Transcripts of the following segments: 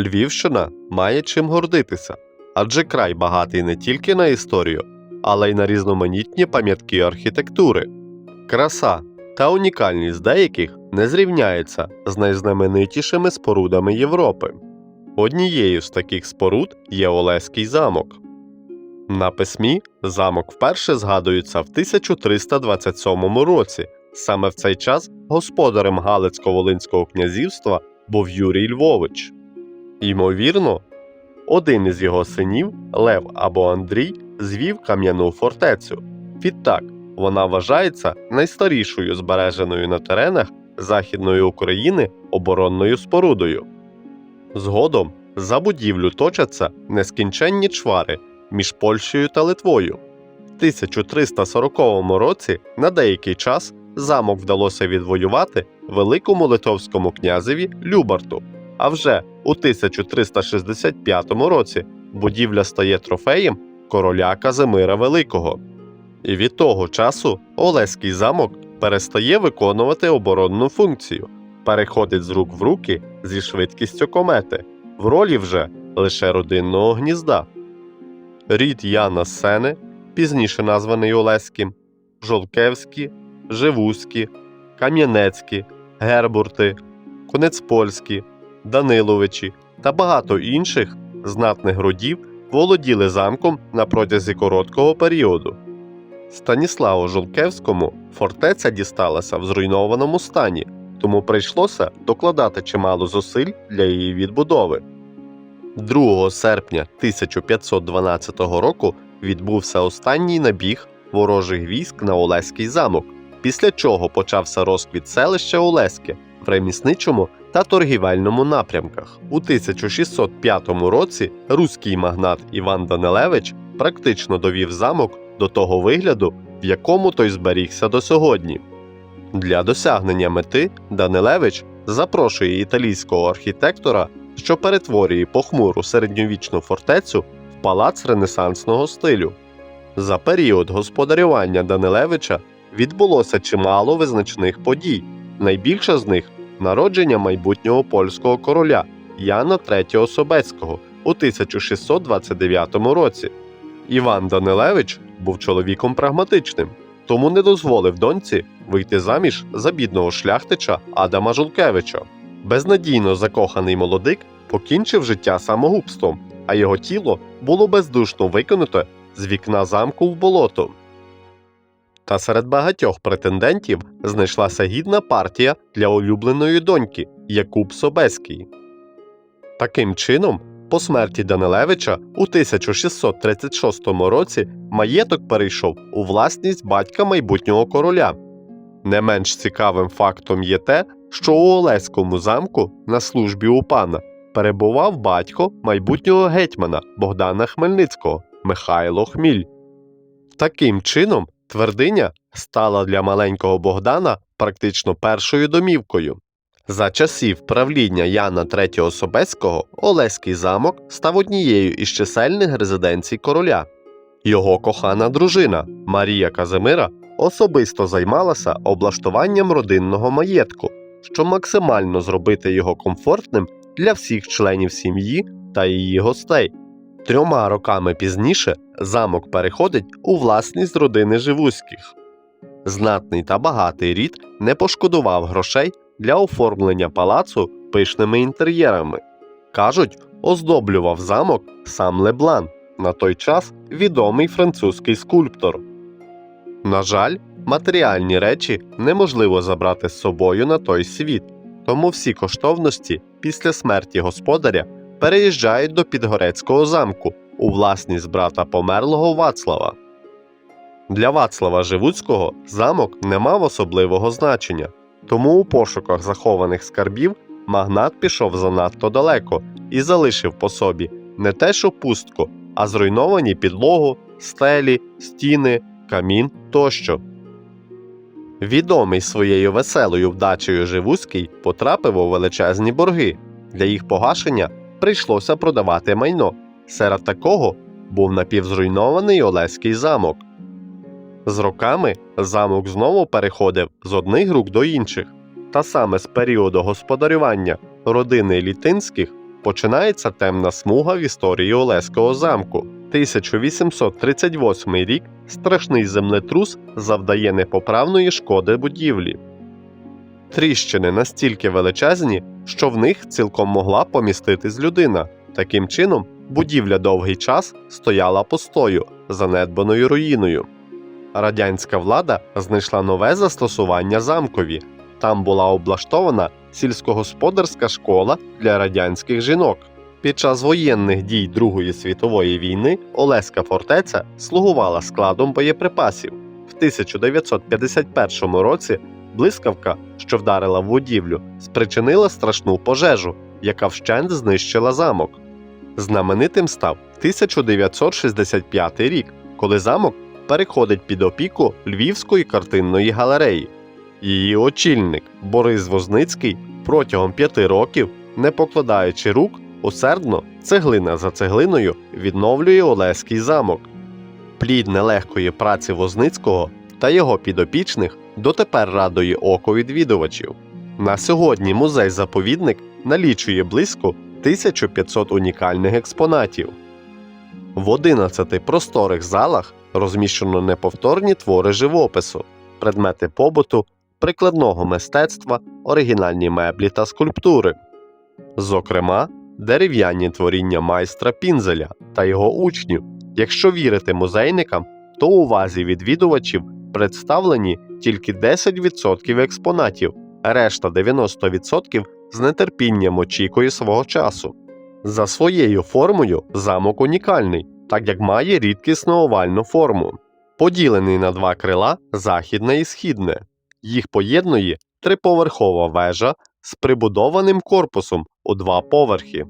Львівщина має чим гордитися, адже край багатий не тільки на історію, але й на різноманітні пам'ятки архітектури. Краса та унікальність деяких не зрівняється з найзнаменитішими спорудами Європи. Однією з таких споруд є Олеський замок. На письмі замок вперше згадується в 1327 році. Саме в цей час господарем Галицько-Волинського князівства був Юрій Львович. Ймовірно, один із його синів, Лев або Андрій, звів кам'яну фортецю. Відтак, вона вважається найстарішою збереженою на теренах Західної України оборонною спорудою. Згодом за будівлю точаться нескінченні чвари між Польщею та Литвою. В 1340 році на деякий час замок вдалося відвоювати великому литовському князеві Любарту. А вже у 1365 році будівля стає трофеєм короля Казимира Великого. І від того часу Олеський замок перестає виконувати оборонну функцію, переходить з рук в руки зі швидкістю комети, в ролі вже лише родинного гнізда. Рід Яна Сени, пізніше названий Олеським, Жолкевські, Живузькі, Кам'янецькі, Гербурти, Конецпольські, Даниловичі та багато інших знатних родів володіли замком на протязі короткого періоду. Станіславу Жолкевському фортеця дісталася в зруйнованому стані, тому прийшлося докладати чимало зусиль для її відбудови. 2 серпня 1512 року відбувся останній набіг ворожих військ на Олеський замок, після чого почався розквіт селища Олеське в ремісничому та торгівельному напрямках. У 1605 році руський магнат Іван Данилевич практично довів замок до того вигляду, в якому той зберігся до сьогодні. Для досягнення мети Данилевич запрошує італійського архітектора, що перетворює похмуру середньовічну фортецю в палац ренесансного стилю. За період господарювання Данилевича відбулося чимало визначних подій. Найбільша з них народження майбутнього польського короля Яна III Собецького у 1629 році. Іван Данилевич був чоловіком прагматичним, тому не дозволив доньці вийти заміж за бідного шляхтича Адама Жулкевича. Безнадійно закоханий молодик покінчив життя самогубством, а його тіло було бездушно викинуте з вікна замку в болото. Та серед багатьох претендентів знайшлася гідна партія для улюбленої доньки Якуб Собеський. Таким чином, по смерті Данилевича у 1636 році маєток перейшов у власність батька майбутнього короля. Не менш цікавим фактом є те, що у Олеському замку на службі у пана перебував батько майбутнього гетьмана Богдана Хмельницького Михайло Хміль. Таким чином, твердиня стала для маленького Богдана практично першою домівкою. За часів правління Яна III Собецького Олеський замок став однією із чисельних резиденцій короля. Його кохана дружина Марія Казимира особисто займалася облаштуванням родинного маєтку, щоб максимально зробити його комфортним для всіх членів сім'ї та її гостей. Трьома роками пізніше замок переходить у власність родини Живузьких. Знатний та багатий рід не пошкодував грошей для оформлення палацу пишними інтер'єрами. Кажуть, оздоблював замок сам Леблан, на той час відомий французький скульптор. На жаль, матеріальні речі неможливо забрати з собою на той світ, тому всі коштовності після смерті господаря переїжджають до Підгорецького замку у власність брата померлого Вацлава. Для Вацлава Живуцького замок не мав особливого значення, тому у пошуках захованих скарбів магнат пішов занадто далеко і залишив по собі не те, що пустку, а зруйновані підлогу, стелі, стіни, камін тощо. Відомий своєю веселою вдачею Живуцький потрапив у величезні борги. Для їх погашення прийшлося продавати майно. Серед такого був напівзруйнований Олеський замок. З роками замок знову переходив з одних рук до інших, та саме з періоду господарювання родини Літинських починається темна смуга в історії Олеського замку. 1838 рік страшний землетрус завдає непоправної шкоди будівлі. Тріщини настільки величезні, що в них цілком могла поміститись людина. Таким чином, будівля довгий час стояла пустою, занедбаною руїною. Радянська влада знайшла нове застосування замкові. Там була облаштована сільськогосподарська школа для радянських жінок. Під час воєнних дій Другої світової війни Олеська фортеця слугувала складом боєприпасів. В 1951 році блискавка, що вдарила в будівлю, спричинила страшну пожежу, яка вщент знищила замок. Знаменитим став 1965 рік, коли замок переходить під опіку Львівської картинної галереї. Її очільник Борис Возницький протягом п'яти років, не покладаючи рук, усердно, цеглина за цеглиною, відновлює Олеський замок. Плід нелегкої праці Возницького та його підопічних дотепер радує око відвідувачів. На сьогодні музей-заповідник налічує близько 1500 унікальних експонатів. В 11 просторих залах розміщено неповторні твори живопису, предмети побуту, прикладного мистецтва, оригінальні меблі та скульптури. Зокрема, дерев'яні творіння майстра Пінзеля та його учнів. Якщо вірити музейникам, то у увазі відвідувачів представлені тільки 10% експонатів, решта 90% з нетерпінням очікує свого часу. За своєю формою замок унікальний, так як має рідкісну овальну форму, поділений на два крила західне і східне. Їх поєднує триповерхова вежа з прибудованим корпусом у два поверхи.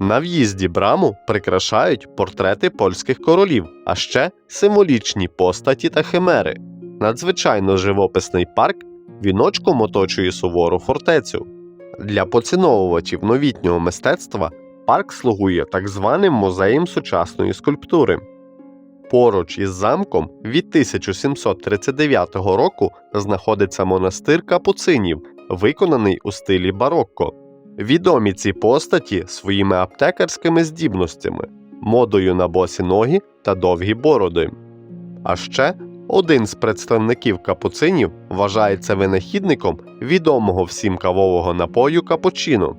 На в'їзді браму прикрашають портрети польських королів, а ще символічні постаті та химери. Надзвичайно живописний парк віночком оточує сувору фортецю. Для поціновувачів новітнього мистецтва парк слугує так званим музеєм сучасної скульптури. Поруч із замком від 1739 року знаходиться монастир капуцинів, виконаний у стилі барокко. Відомі ці постаті своїми аптекарськими здібностями, модою на босі ноги та довгі бороди. А ще один з представників капуцинів вважається винахідником відомого всім кавового напою капучино.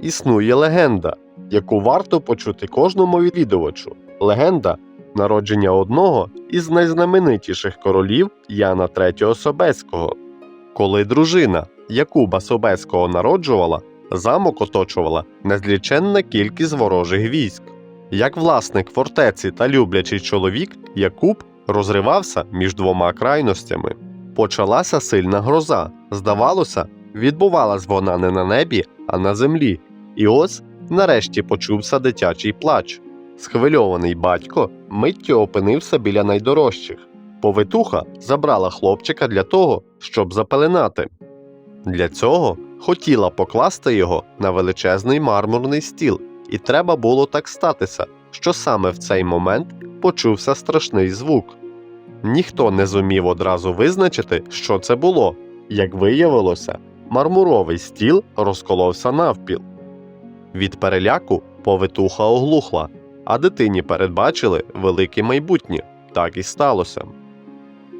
Існує легенда, яку варто почути кожному відвідувачу. Легенда народження одного із найзнаменитіших королів Яна III Собеського. Коли дружина Якуба Собеського народжувала, замок оточувала незліченна кількість ворожих військ. Як власник фортеці та люблячий чоловік, Якуб розривався між двома крайностями. Почалася сильна гроза. Здавалося, відбувалась вона не на небі, а на землі. І ось нарешті почувся дитячий плач. Схвильований батько миттю опинився біля найдорожчих. Повитуха забрала хлопчика для того, щоб запеленати. Для цього хотіла покласти його на величезний мармурний стіл, і треба було так статися, що саме в цей момент почувся страшний звук. Ніхто не зумів одразу визначити, що це було. Як виявилося, мармуровий стіл розколовся навпіл. Від переляку повитуха оглухла, а дитині передбачили велике майбутнє. Так і сталося.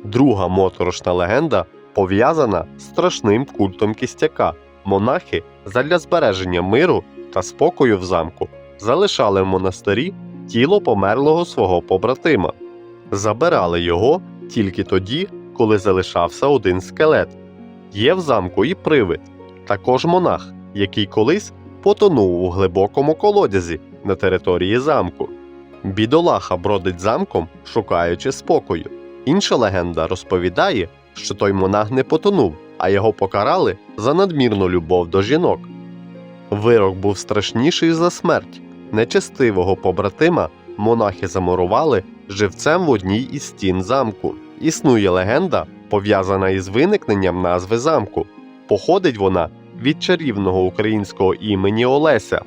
Друга моторошна легенда пов'язана з страшним культом кістяка. Монахи задля збереження миру та спокою в замку залишали в монастирі тіло померлого свого побратима, забирали його тільки тоді, коли залишався один скелет. Є в замку і привид, також монах, який колись потонув у глибокому колодязі на території замку. Бідолаха бродить замком, шукаючи спокою. Інша легенда розповідає, що той монах не потонув, а його покарали за надмірну любов до жінок. Вирок був страшніший за смерть. Нечестивого побратима монахи замурували живцем в одній із стін замку. Існує легенда, пов'язана із виникненням назви замку. Походить вона від чарівного українського імені Олеся.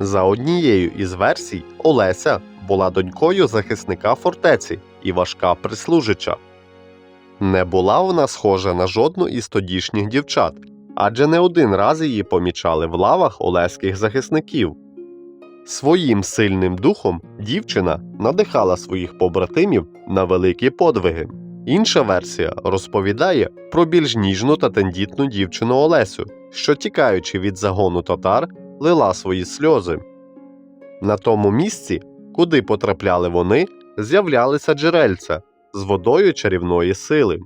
За однією із версій, Олеся була донькою захисника фортеці і важка прислужича. Не була вона схожа на жодну із тодішніх дівчат. адже не один раз її помічали в лавах олеських захисників. Своїм сильним духом дівчина надихала своїх побратимів на великі подвиги. Інша версія розповідає про більш ніжну та тендітну дівчину Олесю, що, тікаючи від загону татар, лила свої сльози. На тому місці, куди потрапляли вони, з'являлися джерельця з водою чарівної сили.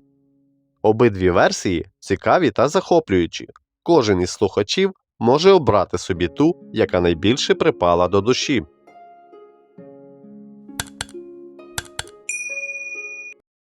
Обидві версії цікаві та захоплюючі. Кожен із слухачів може обрати собі ту, яка найбільше припала до душі.